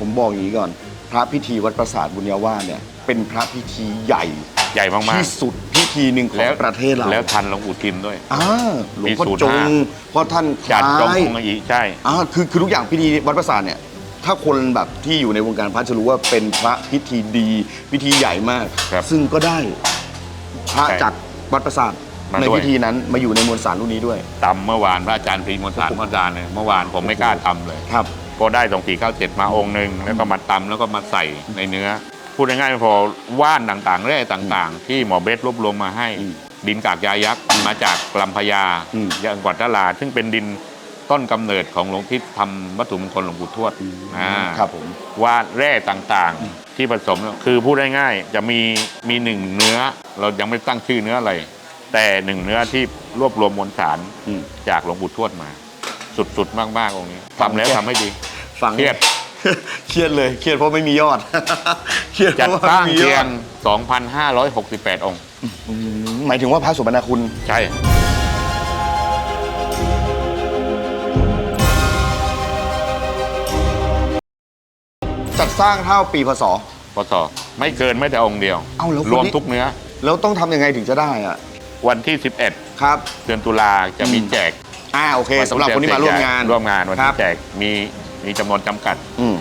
ผมบอกอย่างนี้ก่อน พระพิธีวัดปราสาทบุญญาวาสเนี่ย เป็นพระพิธีใหญ่ใหญ่มากที่สุดพิธีหนึ่งขๆ องประเทศเราแล้วทันหลวงปู่ทิมด้วย อ่าหลวงพ่อมีสูตรจงห้าพ่อท่านคจัดจงล้ายคงอีใช่ อ่าคือคือทุกอย่างพิธีวัดประสาทเนี่ย ถ้าคนแบบที่อยู่ในวงการพระจะรู้ว่าเป็นพระพิธีดีพิธีใหญ่มาก ครับซึ่งก็ได้พระใช่ จากวัดประสาท มาในด้วยพิธีนั้นมาอยู่ในมวลสารรุ่นนี้ด้วย ตำเมื่อวานพระอาจารย์พรีมนสารพระอาจารย์เนี่ยเมื่อวานผมไม่กล้าทำเลยครับ พอได้สองสี่เก้าเจ็ดมาองค์หนึ่งแล้วก็มาตำแล้วก็มาใส่ในเนื้อ พูดง่ายๆพอว่านต่างๆแร่ต่างๆ ที่หมอเบสรวบรวมมาให้ อืมดินกากยายักษ์มาจากลำพญาอืมยังกวัดตลาซึ่งเป็นดินต้นกำเนิดของหลวงที่ทำวัตถุมงคลหลวงปู่ทวดอ่า ครับผม ว่าแร่ต่างๆที่ผสม คือพูดง่ายๆจะมีมีหนึ่งเนื้อ เรายังไม่ตั้งชื่อเนื้ออะไร แต่หนึ่งเนื้อที่รวบรวมมวลสารอืม จากหลวงปู่ทวดมา สุดๆ มากๆองค์นี้ทำแล้วทำให้ดี ฟังเครียด เครียดเลย เครียดเพราะไม่มียอด เครียดเพจัดราะว่าสร้างไม่มีเพียยองด2,568 องค์อืมหมายถึงว่าพระสมนาคุณ ใช่ จัดสร้างเท่าปีพศ พศไม่เกินไม่แต่องค์เดียว เอ้าแล้วคนรวมนี้ ทุกเนื้อ แล้วต้องทำยังไงถึงจะได้อะ วันที่ครับ11เดือนตุลาจะมีอืมแจกอ่าโอเคสำหรับคนที่มาร่วมงานร่วมงานวันครัที่บ แจกมีมีจำนวนจำกัด อืม